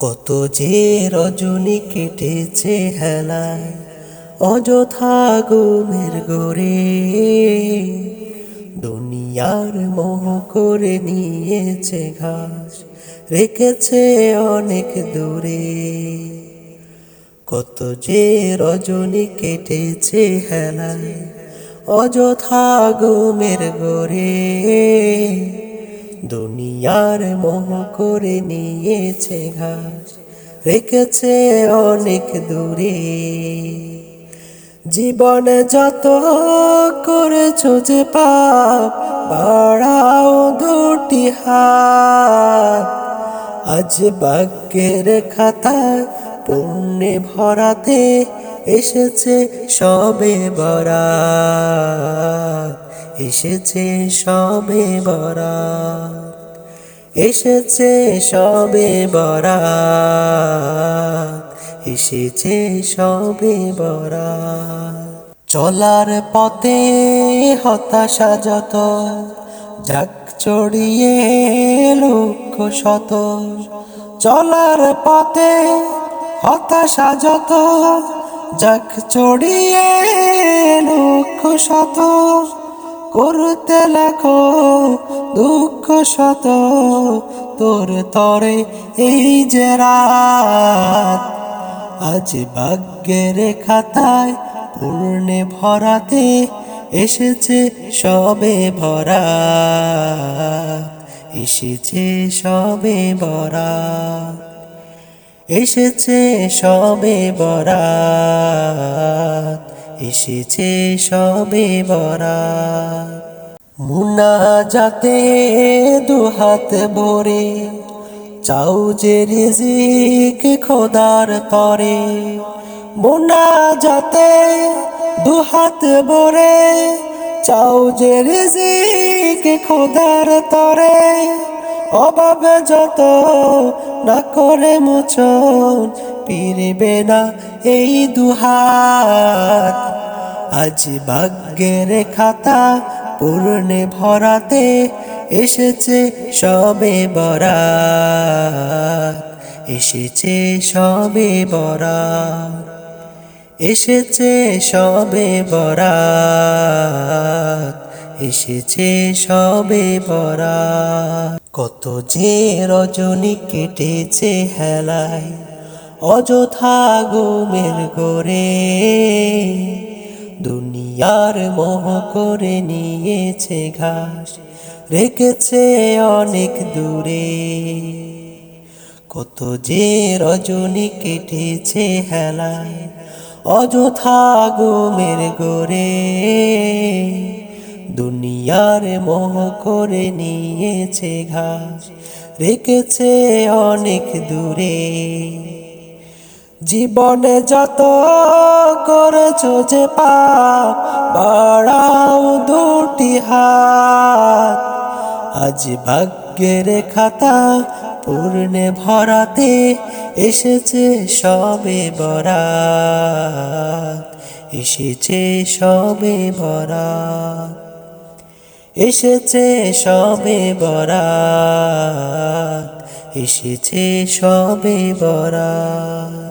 কত যে রজনী কেটেছে হেলায়, অযথা গুমের গোরে দুনিয়ার মোহ করে নিয়েছে ঘাস, রেখেছে অনেক দূরে। কত যে রজনী কেটেছে হেলায়, অযথা গুমের গোরে দুনিয়ার মোহ করে নিয়েছে ঘাস, রেখেছে অনেক দূরে। জীবনে যত করেছ যে পাপ, বাড়াও দুটি হাত। আজ ভাগ্যের খাতায় পুণ্যে ভরাতে এসেছে সবে বরাত। এসেছে সবে বরাত, এসেছে সবে বরাত, এসেছে সবে বরাত। চলার পথে হতাশা যত, যাক চড়িয়ে লক্ষ শত। চলার পথে হতাশা যত, যাক চড়িয়ে লক্ষ শত। করতে লেখো দুঃখ শত তোর তরে এই যে রাত। আজ ভাগ্যের খাতায় পূর্ণে ভরাতে এসেছে সবে ভরা এসেছে সবে বরা এসেছে সবে বরাত এসেছে সবে বরাত। মুনা যাতে দুহাত ভরে, চাও যে রিজিক খোদার তরে। মুনা যাতে দুহাত ভরে, চাও যে রিজিক খোদার তরে। অভাবে যত না করে মোচন পিরবে না এই দুহাত। আজ ভাগ্যের খাতা পূর্ণে ভরাতে এসেছে সবে বরাত। এসেছে সবে বরাত। এসেছে সবে বরাত। এসেছে সবে বরাত। কত যে রজনী কেটেছে হেলায়। অযথা গুমের করে দুনিয়ার মোহ করে নিয়েছে ঘাস, রেখেছে অনেক দূরে। কত যে রজনী কেটেছে হেলায়, অযথা গুমের গোরে দুনিয়ার মোহ করে নিয়েছে ঘাস, রেখেছে অনেক দূরে। জীবনে যত করেছ যে পাপ বাড়াও দুটি হাত। আজ ভাগ্যের খাতা পূর্ণে ভরাতে এসেছে সবে বরাত। এসেছে সবে বরাত। এসেছে সবে বরাত। এসেছে সবে বরাত।